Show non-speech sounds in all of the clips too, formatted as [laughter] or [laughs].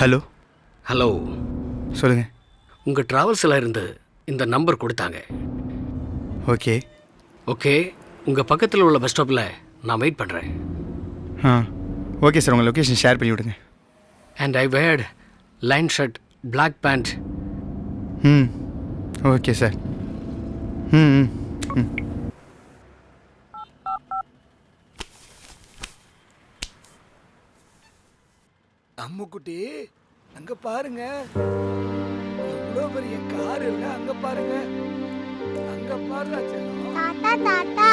Hello hello சொல்லுங்க. உங்கள் ட்ராவல்ஸில் இருந்து இந்த நம்பர் கொடுத்தாங்க. ஓகே ஓகே உங்கள் பக்கத்தில் உள்ள பஸ் ஸ்டாப்பில் நான் வெயிட் பண்ணுறேன் ஆ ஓகே சார் உங்கள் லொக்கேஷன் ஷேர் பண்ணி விடுங்க. And I wear line shirt black pant hmm okay sir hmm hmm hmm அம்முக்குட்டி அங்க பாருங்க. எவ்வளோ பெரிய கார் இல்ல அங்க பாருங்க. அங்க பாருடா செல்லம். தாத்தா தாத்தா.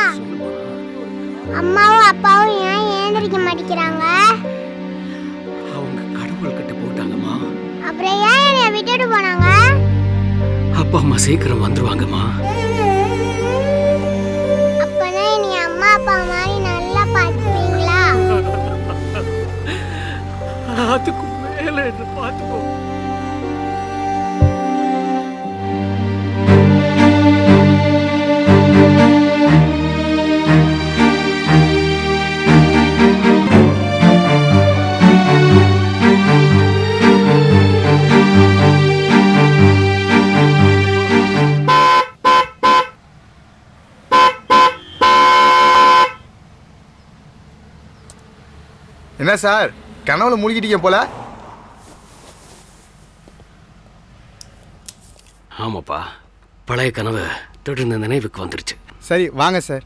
அம்மாவும் அப்பாவும் ஏன் ஏந்திரிக்க மாட்டேங்கிறாங்க? அவங்க கடவுள்கிட்ட போட்டாங்கம்மா. அப்புறம் ஏன் என்னை விட்டுட்டு போனாங்க? அப்பா அம்மா சீக்கிரம் வந்துருவாங்கம்மா. என்ன சார்? கனவுல மூழ்கிட்டீங்க போல. ஆமாப்பா. பழைய கனவு தொடர்ந்து நினைவுக்கு வந்துருச்சு. சரி வாங்க சார்.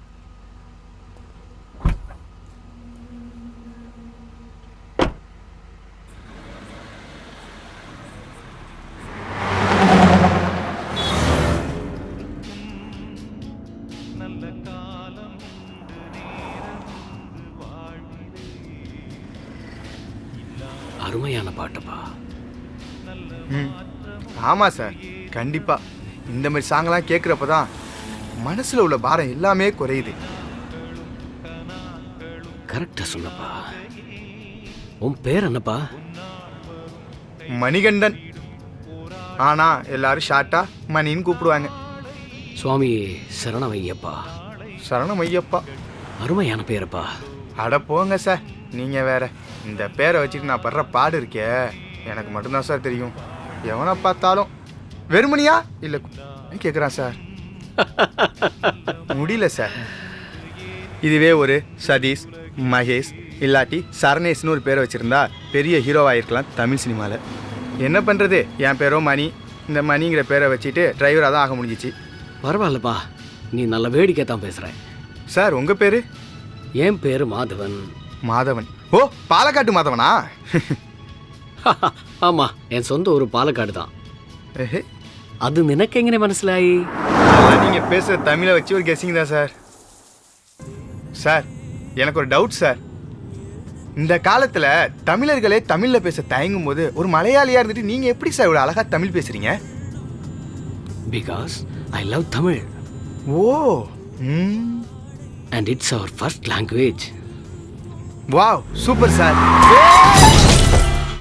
அருமையான பாட்டுப்பா. ம். ஆமாம் சார். கண்டிப்பாக இந்த மாதிரி சாங்கெல்லாம் கேட்குறப்ப தான் மனசில் உள்ள பாரம் எல்லாமே குறையுது. கரெக்டாக சொன்னப்பா. உன் பேர் என்னப்பா? மணிகண்டன். ஆனால் எல்லாரும் ஷார்ட்டாக மணின்னு கூப்பிடுவாங்க. சுவாமி சரணமையப்பா. சரணம் ஐயப்பா அருமையான பேரப்பா. அட போங்க சார். நீங்கள் வேற இந்த பேரை வச்சுட்டு நான் படுற பாடு இருக்கே. எனக்கு மட்டும்தான் சார் தெரியும். எவனை பார்த்தாலும் வெறுமனியா? இல்லை கேட்குறான் சார். முடியல சார். இதுவே ஒரு சதீஷ் மகேஷ் இல்லாட்டி சரணேஷ்னு ஒரு பேரை வச்சுருந்தா பெரிய ஹீரோவாக இருக்கலாம் தமிழ் சினிமாவில் என்ன பண்ணுறது என் பேரோ மணி. இந்த மணிங்கிற பேரை வச்சுட்டு டிரைவராக தான் ஆக முடிஞ்சிச்சு. பரவாயில்லப்பா. நீ நல்ல வேடிக்கை தான் பேசுகிற சார் உங்கள் பேர்? என் பேர் மாதவன். மாதவன் ஓ பாலக்காட்டு மாதவனா [laughs] ஆமாம் என் சொந்த ஊர் பாலக்காடு தான் ஏஹே அது നിനക്ക് എങ്ങനെ മനസ്സിലായി அதெல்லாம் நீங்க பேசுற தமிழை வச்சு ஒரு கெஸிங் தான் சார் சார் எனக்கு ஒரு டவுட் சார் இந்த காலத்துல தமிழர்களே தமிழ்ல பேச தயங்கும் போது ஒரு மலையாளியா இருந்துட்டு நீங்க எப்படி சார் இவ்வளவு அழகா தமிழ் பேசுறீங்க because I love Tamil oh hmm and it's our first language wow super sir